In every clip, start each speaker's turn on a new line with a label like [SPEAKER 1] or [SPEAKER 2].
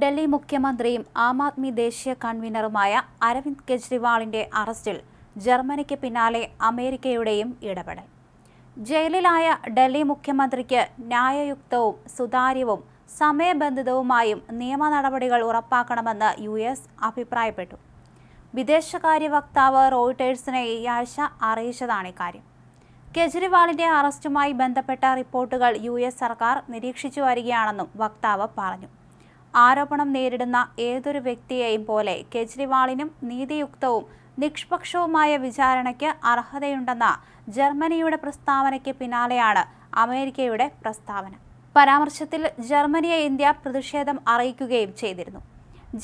[SPEAKER 1] ഡൽഹി മുഖ്യമന്ത്രിയും ആം ആദ്മി ദേശീയ കൺവീനറുമായ അരവിന്ദ് കെജ്രിവാളിന്റെ അറസ്റ്റിൽ ജർമ്മനിക്ക് പിന്നാലെ അമേരിക്കയുടെയും ഇടപെടൽ. ജയിലിലായ ഡൽഹി മുഖ്യമന്ത്രിക്ക് ന്യായയുക്തവും സുതാര്യവും സമയബന്ധിതവുമായും നിയമ നടപടികൾ ഉറപ്പാക്കണമെന്ന് യു എസ് അഭിപ്രായപ്പെട്ടു. വിദേശകാര്യ വക്താവ് റോയിട്ടേഴ്സിനെ ഈ ആഴ്ച അറിയിച്ചതാണ് ഇക്കാര്യം. കെജ്രിവാളിന്റെ അറസ്റ്റുമായി ബന്ധപ്പെട്ട റിപ്പോർട്ടുകൾ യു എസ് സർക്കാർ നിരീക്ഷിച്ചു വരികയാണെന്നും വക്താവ് പറഞ്ഞു. ആരോപണം നേരിടുന്ന ഏതൊരു വ്യക്തിയെയും പോലെ കെജ്രിവാളിനും നീതിയുക്തവും നിഷ്പക്ഷവുമായ വിചാരണയ്ക്ക് അർഹതയുണ്ടെന്ന ജർമ്മനിയുടെ പ്രസ്താവനയ്ക്ക് പിന്നാലെയാണ് അമേരിക്കയുടെ പ്രസ്താവന. പരാമർശത്തിൽ ജർമ്മനിയെ ഇന്ത്യ പ്രതിഷേധം അറിയിക്കുകയും ചെയ്തിരുന്നു.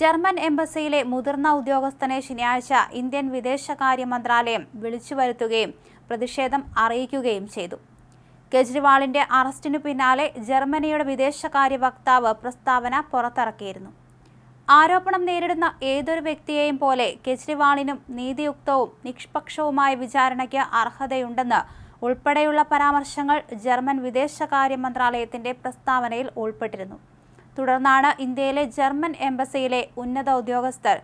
[SPEAKER 1] ജർമ്മൻ എംബസിയിലെ മുതിർന്ന ഉദ്യോഗസ്ഥനെ ശനിയാഴ്ച ഇന്ത്യൻ വിദേശകാര്യ മന്ത്രാലയം വിളിച്ചു വരുത്തുകയും പ്രതിഷേധം അറിയിക്കുകയും ചെയ്തു. കെജ്രിവാളിന്റെ അറസ്റ്റിനു പിന്നാലെ ജർമ്മനിയുടെ വിദേശകാര്യ വക്താവ് പ്രസ്താവന പുറത്തിറക്കിയിരുന്നു. ആരോപണം നേരിടുന്ന ഏതൊരു വ്യക്തിയെയും പോലെ കെജ്രിവാളിനും നീതിയുക്തവും നിഷ്പക്ഷവുമായ വിചാരണയ്ക്ക് അർഹതയുണ്ടെന്ന് ഉൾപ്പെടെയുള്ള പരാമർശങ്ങൾ ജർമ്മൻ വിദേശകാര്യ മന്ത്രാലയത്തിന്റെ പ്രസ്താവനയിൽ ഉൾപ്പെട്ടിരുന്നു. തുടർന്നാണ് ഇന്ത്യയിലെ ജർമ്മൻ എംബസിയിലെ ഉന്നത ഉദ്യോഗസ്ഥർ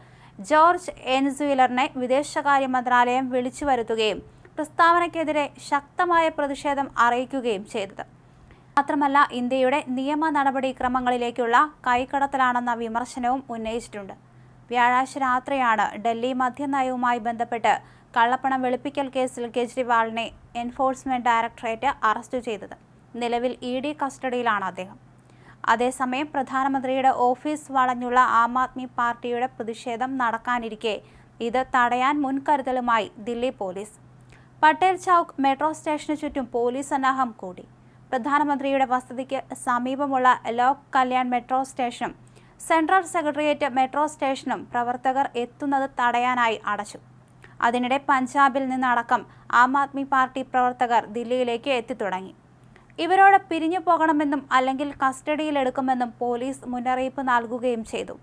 [SPEAKER 1] ജോർജ് എൻസ്വീലറിനെ വിദേശകാര്യ മന്ത്രാലയം വിളിച്ചു വരുത്തുകയും പ്രസ്താവനയ്ക്കെതിരെ ശക്തമായ പ്രതിഷേധം അറിയിക്കുകയും ചെയ്തത്. മാത്രമല്ല ഇന്ത്യയുടെ നിയമ നടപടിക്രമങ്ങളിലേക്കുള്ള കൈക്കടത്തലാണെന്ന വിമർശനവും ഉന്നയിച്ചിട്ടുണ്ട്. വ്യാഴാഴ്ച രാത്രിയാണ് ഡൽഹി മദ്യനയവുമായി ബന്ധപ്പെട്ട് കള്ളപ്പണം വെളുപ്പിക്കൽ കേസിൽ കെജ്രിവാളിനെ എൻഫോഴ്സ്മെന്റ് ഡയറക്ടറേറ്റ് അറസ്റ്റ് ചെയ്തത്. നിലവിൽ ഇ ഡി കസ്റ്റഡിയിലാണ് അദ്ദേഹം. അതേസമയം പ്രധാനമന്ത്രിയുടെ ഓഫീസ് വളഞ്ഞുള്ള ആം ആദ്മി പാർട്ടിയുടെ പ്രതിഷേധം നടക്കാനിരിക്കെ ഇത് തടയാൻ മുൻകരുതലുമായി ദില്ലി പോലീസ്. പട്ടേൽ ചൌക്ക് മെട്രോ സ്റ്റേഷന് ചുറ്റും പോലീസ് സന്നാഹം കൂടി. പ്രധാനമന്ത്രിയുടെ വസതിക്ക് സമീപമുള്ള ലോക് കല്യാൺ മെട്രോ സ്റ്റേഷനും സെൻട്രൽ സെക്രട്ടേറിയറ്റ് മെട്രോ സ്റ്റേഷനും പ്രവർത്തകർ എത്തുന്നത് തടയാനായി അടച്ചു. അതിനിടെ പഞ്ചാബിൽ നിന്നടക്കം ആം ആദ്മി പാർട്ടി പ്രവർത്തകർ ദില്ലിയിലേക്ക് എത്തിത്തുടങ്ങി. ഇവരോട് പിരിഞ്ഞു പോകണമെന്നും അല്ലെങ്കിൽ കസ്റ്റഡിയിലെടുക്കുമെന്നും പോലീസ് മുന്നറിയിപ്പ് നൽകുകയും ചെയ്തു.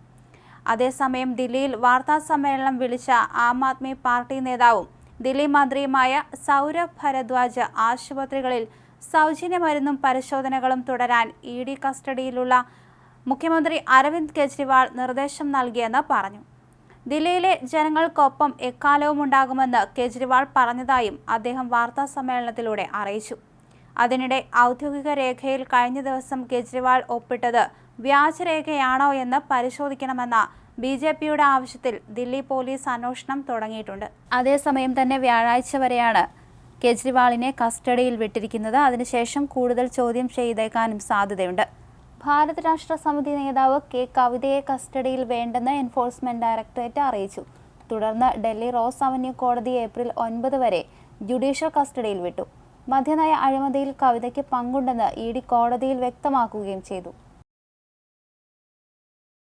[SPEAKER 1] അതേസമയം ദില്ലിയിൽ വാർത്താ സമ്മേളനം വിളിച്ച ആം ആദ്മി പാർട്ടി നേതാവും ദില്ലി മന്ത്രിയുമായ സൗരഭ് ഭരദ്വാജ് ആശുപത്രികളിൽ സൗജന്യ മരുന്നും പരിശോധനകളും തുടരാൻ ഇ ഡി കസ്റ്റഡിയിലുള്ള മുഖ്യമന്ത്രി അരവിന്ദ് കെജ്രിവാൾ നിർദ്ദേശം നൽകിയെന്ന് പറഞ്ഞു. ദില്ലിയിലെ ജനങ്ങൾക്കൊപ്പം എക്കാലവും ഉണ്ടാകുമെന്ന് കെജ്രിവാൾ പറഞ്ഞതായും അദ്ദേഹം വാർത്താ സമ്മേളനത്തിലൂടെ അറിയിച്ചു. അതിനിടെ ഔദ്യോഗിക രേഖയിൽ കഴിഞ്ഞ ദിവസം കെജ്രിവാൾ ഒപ്പിട്ടത് വ്യാജരേഖയാണോ എന്ന് പരിശോധിക്കണമെന്ന ബി ജെ പിയുടെ ആവശ്യത്തിൽ ദില്ലി പോലീസ് അന്വേഷണം തുടങ്ങിയിട്ടുണ്ട്. അതേസമയം തന്നെ വ്യാഴാഴ്ച വരെയാണ് കെജ്രിവാളിനെ കസ്റ്റഡിയിൽ വിട്ടിരിക്കുന്നത്. അതിനുശേഷം കൂടുതൽ ചോദ്യം ചെയ്തേക്കാനും സാധ്യതയുണ്ട്. ഭാരത് രാഷ്ട്ര സമിതി നേതാവ് കെ കവിതയെ കസ്റ്റഡിയിൽ വേണ്ടെന്ന് എൻഫോഴ്സ്മെന്റ് ഡയറക്ടറേറ്റ് അറിയിച്ചു. തുടർന്ന് ഡൽഹി റോസ് അവന്യൂ കോടതി ഏപ്രിൽ ഒൻപത് വരെ ജുഡീഷ്യൽ കസ്റ്റഡിയിൽ വിട്ടു. മദ്യനയ അഴിമതിയിൽ കവിതയ്ക്ക് പങ്കുണ്ടെന്ന് ഇ ഡി കോടതിയിൽ വ്യക്തമാക്കുകയും ചെയ്തു.